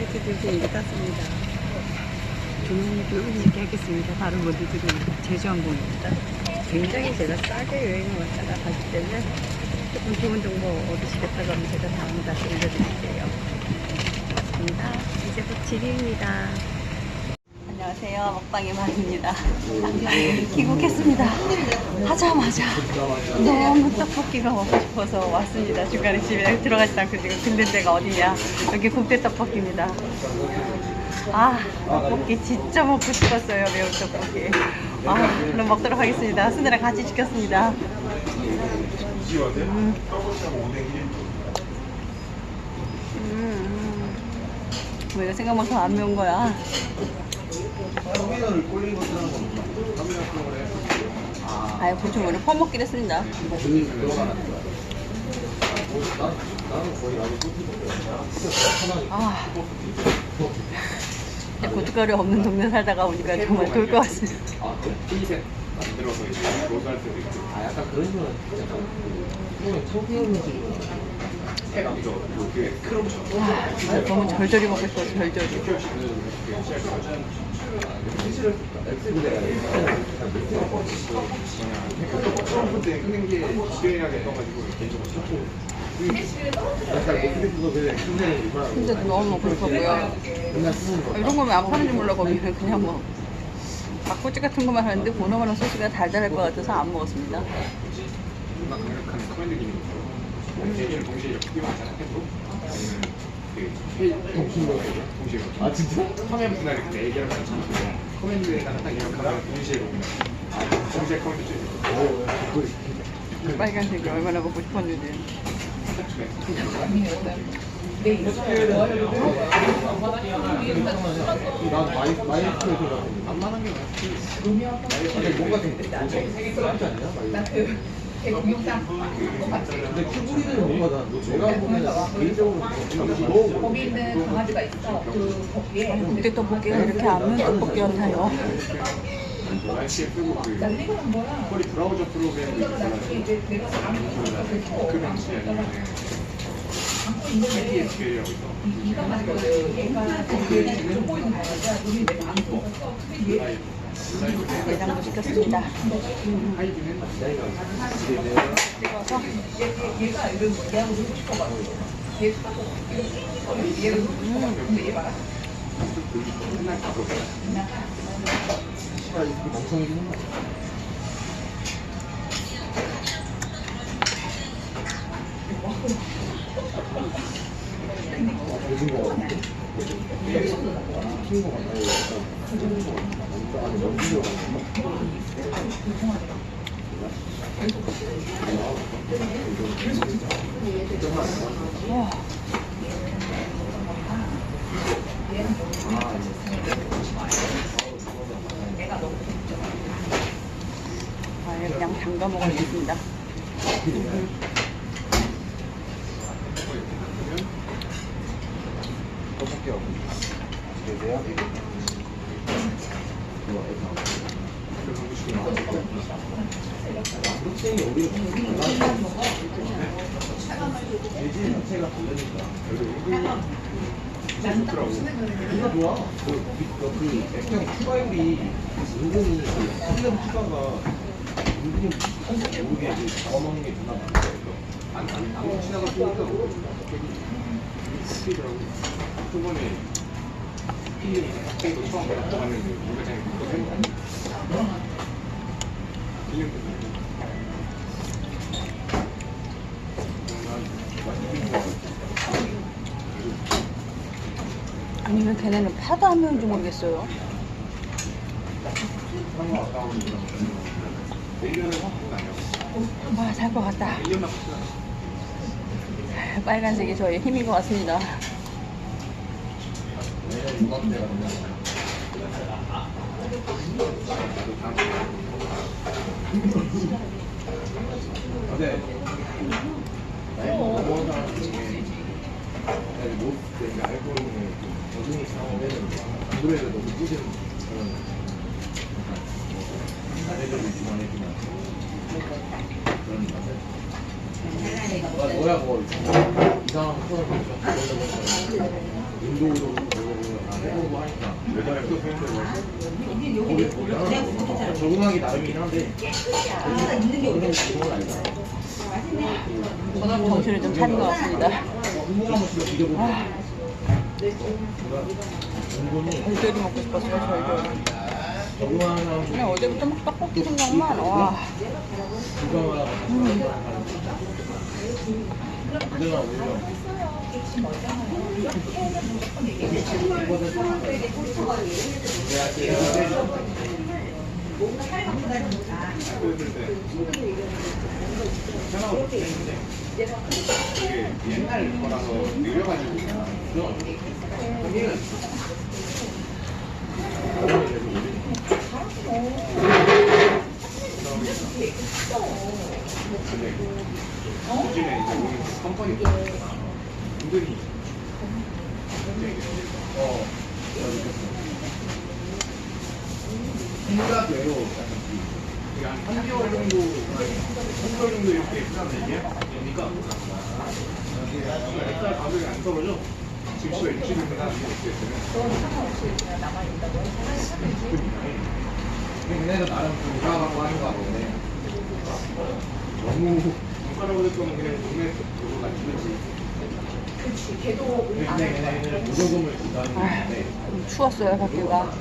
해주들 비행기 탔습니다. 조용히 이렇게 하겠습니다. 바로 모두들은 제주항공입니다. 굉장히 제가 싸게 여행을 왔다가 가기 때문에 조금 좋은 정보 얻으시겠다고 하면 제가 다음에 다시 올려드릴게요. 고맙습니다. 이제부터 지리입니다. 안녕하세요. 먹방의 말입니다. 귀국했습니다. 하자마자 너무 떡볶이가 먹고 싶어서 왔습니다. 중간에 집에 들어가지도 않고 지금 들른 데가 어디냐. 여기 국대 떡볶이입니다. 아, 떡볶이 진짜 먹고 싶었어요. 매운 떡볶이. 아, 그럼 먹도록 하겠습니다. 순이랑 같이 시켰습니다. 음. 음. 왜 이거 생각만큼 안 매운 거야? 터미널을 꼴린 것처럼 겁니다. 터미널 프로그램. 아, 아유, 보충 오늘 퍼먹기로 했습니다. 아. 고춧가루 없는 동네 살다가 오니까 정말 좋을 것 같습니다. 아, 흰색 만들어서 이제 로스할 때도 있고. 아, 약간 그런 거는 약간 그냥 청소년 음식으로. 약간 이거 요게 크롬처럼. 아, 너무 절절히 먹고 싶어서 절절히. 근데 너무 거 아, 이런 거면 안 파는지 몰라 거기는. 그냥 뭐 닭꼬치 같은 것만 하는데 보너마는 소스가 달달할 것 같아서 안 먹었습니다. 강력한 커맨드 있어요 대기를 동시에 아니면 그 동시에 동시에 아 진짜? 분할 이렇게 네 개를 같이 있고 커맨드에다가 딱 입력하면 동시에 보면 아 동시에 커맨드 쭉 빨간색이 얼마나 먹고 싶었는지. 난 마이 마이크에서 만만한 게. 근데 뭔가 않냐? 마이크. 근데 키보리는 뭔가 나 내가 보면 개인적으로 너 거기 있는 강아지가 있어. 그 거기에 국대 떡볶이가 이렇게 안 매운 떡볶이였나요? 날씨에 뜨고 그 이거는 뭐야? 허리 브라우저 프로그램도 있고 이제 내가 아무것도 그 명시 아니면 KDSQL이라고 있어. 이가 맞고 얘가 거기에 좀 보이는 거야. 우리 내가 안 보였어. 근데 얘 내장도 시켰습니다. 거야. 요즘 거 같은데? 튀는 거 같아요. 아, 그냥 담가 먹어야겠습니다. 떡볶이하고 되세요? 이거 좋아 그, 그, 그 액형 추가율이 은근히 그 수염 추가가 은근히 모르게 그 잡아먹는 게 존나 많아요 안, 안, 안 지나가시니까 웃기더라고 저번에 아니면 걔네는 파도 안 매운지 모르겠어요. 와, 살 것 같다. 빨간색이 저의 힘인 것 같습니다. 내가 맛을 아, 뭐야 뭐. 이상한 코너 보죠 인도로 적응하기 나름이긴 한데 아니다 정신을 좀 차린 것 같습니다. 별들이 먹고 싶었어요, 중에 그냥 어제부터 막 떡볶이 생각만, 와. 불가마다 옛날 거라서 느려가지고 여기는 요즘에 이제 컴퍼니 어 생각외로 약간 한 3개월 정도 3개월 정도 이렇게 시간 얘기해 그러니까 햇살 가격이 안 떨어져 지금 시가 일주일입니다 이렇게 되면 걔네도 나름 좀 이상하고 하는 거 같은데 너무 손가락으로 될 거면 그냥 동네 쪽으로 가지 그렇지 그치 걔도 걔네는 무조건을 준다는 건데. 좀 추웠어요, 밖에가.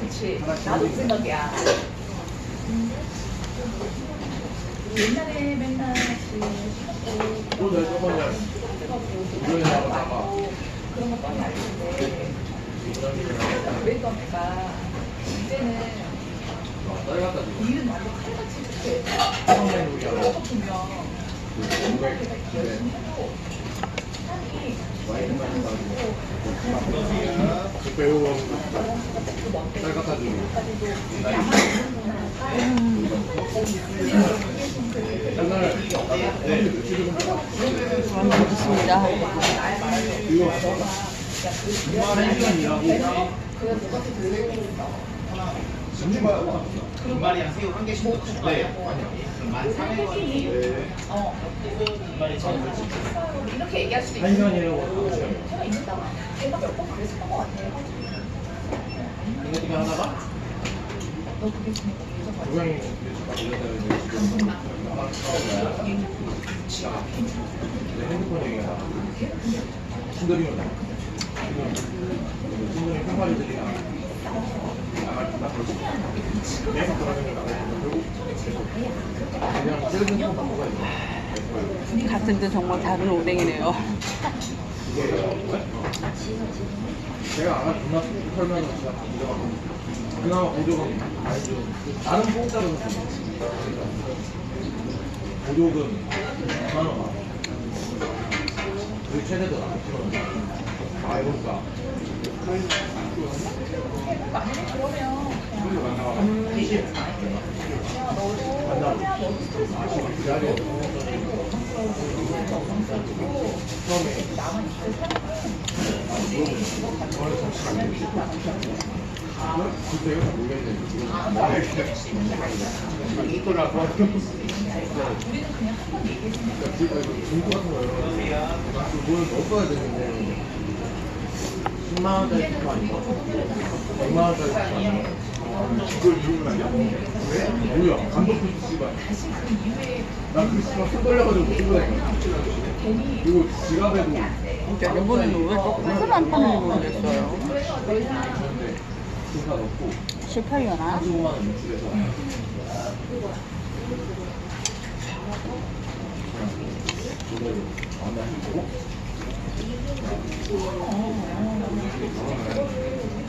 그치 나도 그 생각이야. 옛날에 맨날 그 또내 저번에 우연히 나가다가. 그런 거 뻔히 알는데. 그랬던 애가 이제는 딸 갖다 주고. 일은 완전 칼같이 이렇게 우리하고 보면 공백 열심히 해도 사람이 와인만 사고 그 배우 딸 갖다 주고 완전 좋습니다. 이거 한 시간 일하고 금발이 한 새우 한 개씩 더 추가요. 네. 네. 어 이렇게 얘기할 수도 한 있고 시간 일하고 제가 있다 걔가 몇번 그랬었던 것 같아 어떻게 하다가? 너 그게 지금 예전 같아 고양이 핸드폰 얘기가. 콩파리들이랑 나 계속 그냥 가야 같은 데 정말 다른 오뎅이네요. 이게 제가 아마 존나 털면은 진짜 다 무조건 그나마 보조금 좀 나는 공짜로 보조금 2만 원 그게 최대도 나 7원. 아 이거니까? 그러면 20 그냥 너도 만나고 그냥 너도 스트레스 받고 그 자리에 처음에 나만 있을 저는 잠시만 그때 이거 모르겠는데 지금 있더라고 우리는 그냥 한번 얘기했으면 그러니까 중고 같은 거 여러 가지 돈을 넣어야 되는데 10만 원짜리 쿠폰 아니고 100만 원짜리 쿠폰 아니고 그걸 아니야? 왜? 뭐야 감독도 씨발 그 나그 씨발 손 떨려가지고 못 괜히 그리고 지갑에도 진짜 일본은 왜 떡볶이를 안 파는지 모르겠어요. 주사 넣고 7, 8년아? 45만 원 인출해서 그대로 만나시고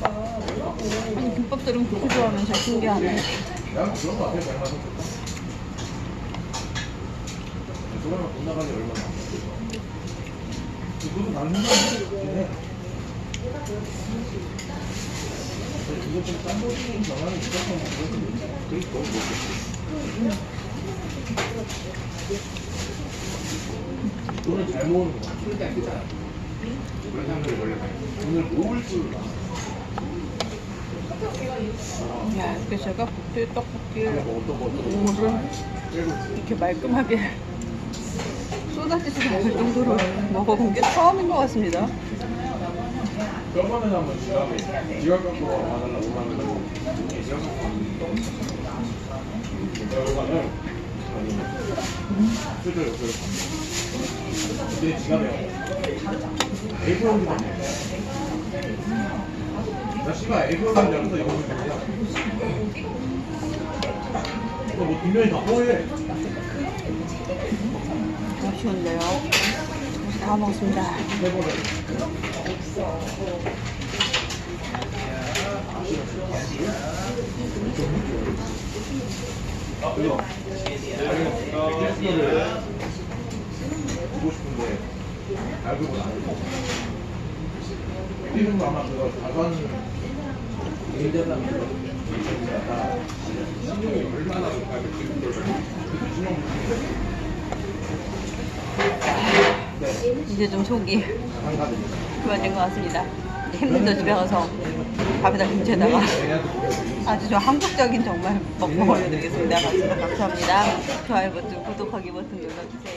아니, 김밥들은 그렇게 좋아하면 잘 신기하네. 저거만 돈 나가니 얼마나 그것도 나는 생각이 해 이거 좀딴 거좀 정하는 무조건 먹거든 그게 너무 먹겠지 돈을 잘 모으는 거야 안 돈을 모을 줄 야, 이렇게 제가 국대 떡볶이를 거 어떤 국물을 이렇게 말끔하게 쏟아지지 않을 정도로 먹어본 게 처음인 것 같습니다. 저 나 씨발 에이프론인 줄 알았어 이거 이거 뭐 뒷면이 다. 뽀해 아쉬운데요. 다 먹었습니다. 해보래 그리고 엑스를 보고 싶은데 알고 보면 안 돼. 이름도 아마 그거 다관 개 이제 좀 속이. 그만된 것 같습니다. 힘들다 집에 가서 밥에다 김치에다가 아주 좀 한국적인 정말 먹방 올려드리겠습니다. 감사합니다. 좋아요 버튼, 구독하기 버튼 눌러주세요.